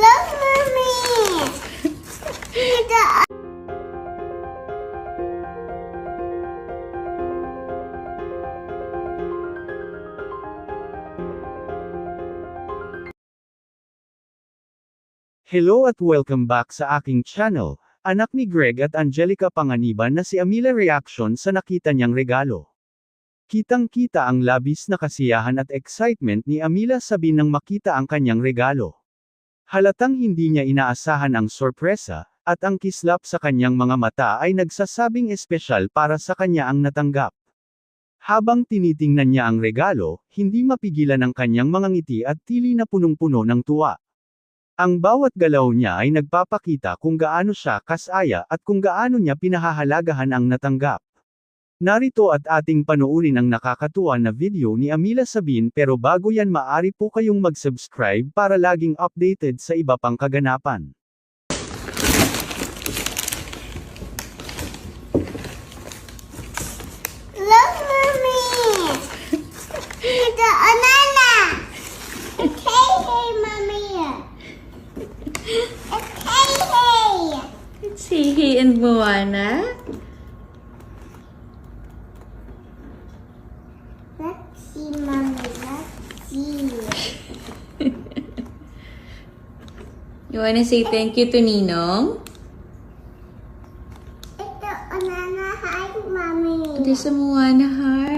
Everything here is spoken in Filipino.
Look, mommy. Hello at welcome back sa aking channel, anak ni Greg at Angelica Panganiban na si Amila reaction sa nakita niyang regalo. Kitang-kita ang labis na kasiyahan at excitement ni Amila sabi nang makita ang kanyang regalo. Halatang hindi niya inaasahan ang sorpresa, at ang kislap sa kanyang mga mata ay nagsasabing espesyal para sa kanya ang natanggap. Habang tinitingnan niya ang regalo, hindi mapigilan ang kanyang mga ngiti at tili na punong-puno ng tuwa. Ang bawat galaw niya ay nagpapakita kung gaano siya kasaya at kung gaano niya pinahahalagahan ang natanggap. Narito at ating panoorin ang nakakatuwa na video ni Amila Sabin pero bago yan maari po kayong mag-subscribe para laging updated sa iba pang kaganapan. look, mommy. the banana. It's hey, hey, mommy. Hey, hey. It's Hihi and Moana. Let's see, mommy. Let's see. You wanna say thank you to Ninong? It's the banana. Hi, mommy. Ito sa Moana,